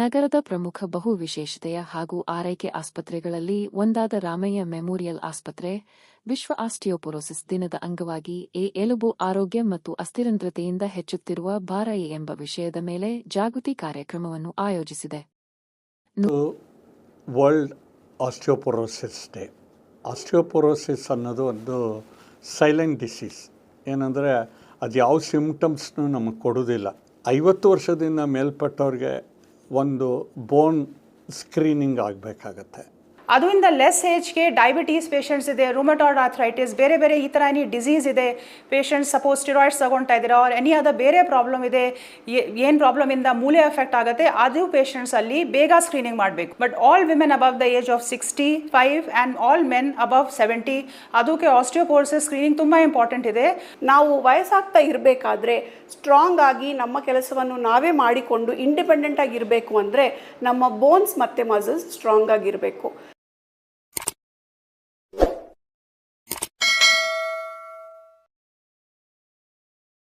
ನಗರದ ಪ್ರಮುಖ ಬಹು ವಿಶೇಷತೆಯ ಹಾಗೂ ಆರೈಕೆ ಆಸ್ಪತ್ರೆಗಳಲ್ಲಿ ಒಂದಾದ ರಾಮಯ್ಯ ಮೆಮೋರಿಯಲ್ ಆಸ್ಪತ್ರೆ, ವಿಶ್ವ ಆಸ್ಟಿಯೋಪೊರೋಸಿಸ್ ದಿನದ ಅಂಗವಾಗಿ ಎ ಎಲುಬು ಆರೋಗ್ಯ ಮತ್ತು ಅಸ್ಥಿರಂಧ್ರತೆಯಿಂದ ಹೆಚ್ಚುತ್ತಿರುವ ಭಾರ ಎಂಬ ವಿಷಯದ ಮೇಲೆ ಜಾಗೃತಿ ಕಾರ್ಯಕ್ರಮವನ್ನು ಆಯೋಜಿಸಿದೆ. World osteoporosis day. ಆಸ್ಟಿಯೋಪೊರೋಸಿಸ್ ಅನ್ನೋದು ಒಂದು ಸೈಲೆಂಟ್ ಡಿಸೀಸ್. ಏನಂದರೆ ಅದು ಯಾವ ಸಿಮ್ಟಮ್ಸ್ನೂ ನಮಗೆ ಕೊಡೋದಿಲ್ಲ. ಐವತ್ತು ವರ್ಷದಿಂದ ಮೇಲ್ಪಟ್ಟವ್ರಿಗೆ ಒಂದು ಬೋನ್ ಸ್ಕ್ರೀನಿಂಗ್ ಆಗಬೇಕಾಗತ್ತೆ. ಅದರಿಂದ ಲೆಸ್ ಏಜ್ಗೆ ಡಯಾಬಿಟೀಸ್ ಪೇಷಂಟ್ಸ್ ಇದೆ ರೂಮಟಾಯ್ಡ್ ಆಥ್ರೈಟಿಸ್ ಬೇರೆ ಬೇರೆ ಈ ಥರ ಎನಿ ಡಿಸೀಸ್ ಇದೆ ಪೇಷಂಟ್ಸ್ ಸಪೋಸ್ ಸ್ಟಿರಾಯ್ಡ್ಸ್ ತಗೊಳ್ತಾ ಇದ್ದೀರಾ ಅವ್ರು ಎನಿ ಅದ ಬೇರೆ ಪ್ರಾಬ್ಲಮ್ ಇದೆ ಏನು ಪ್ರಾಬ್ಲಮಿಂದ ಮೂಲೆ ಎಫೆಕ್ಟ್ ಆಗುತ್ತೆ, ಅದು ಪೇಷಂಟ್ಸ್ ಅಲ್ಲಿ ಬೇಗ ಸ್ಕ್ರೀನಿಂಗ್ ಮಾಡಬೇಕು. But all women above the age of sixty five and all men above seventy ಅದಕ್ಕೆ ಆಸ್ಟಿಯೋಪೋರ್ಸಸ್ ಸ್ಕ್ರೀನಿಂಗ್ ತುಂಬ ಇಂಪಾರ್ಟೆಂಟ್ ಇದೆ. ನಾವು ವಯಸ್ಸಾಗ್ತಾ ಇರಬೇಕಾದ್ರೆ ಸ್ಟ್ರಾಂಗ್ ಆಗಿ ನಮ್ಮ ಕೆಲಸವನ್ನು ನಾವೇ ಮಾಡಿಕೊಂಡು ಇಂಡಿಪೆಂಡೆಂಟ್ ಆಗಿರಬೇಕು ಅಂದರೆ ನಮ್ಮ ಬೋನ್ಸ್ ಮತ್ತು ಮಸಲ್ಸ್ ಸ್ಟ್ರಾಂಗ್ ಆಗಿರಬೇಕು.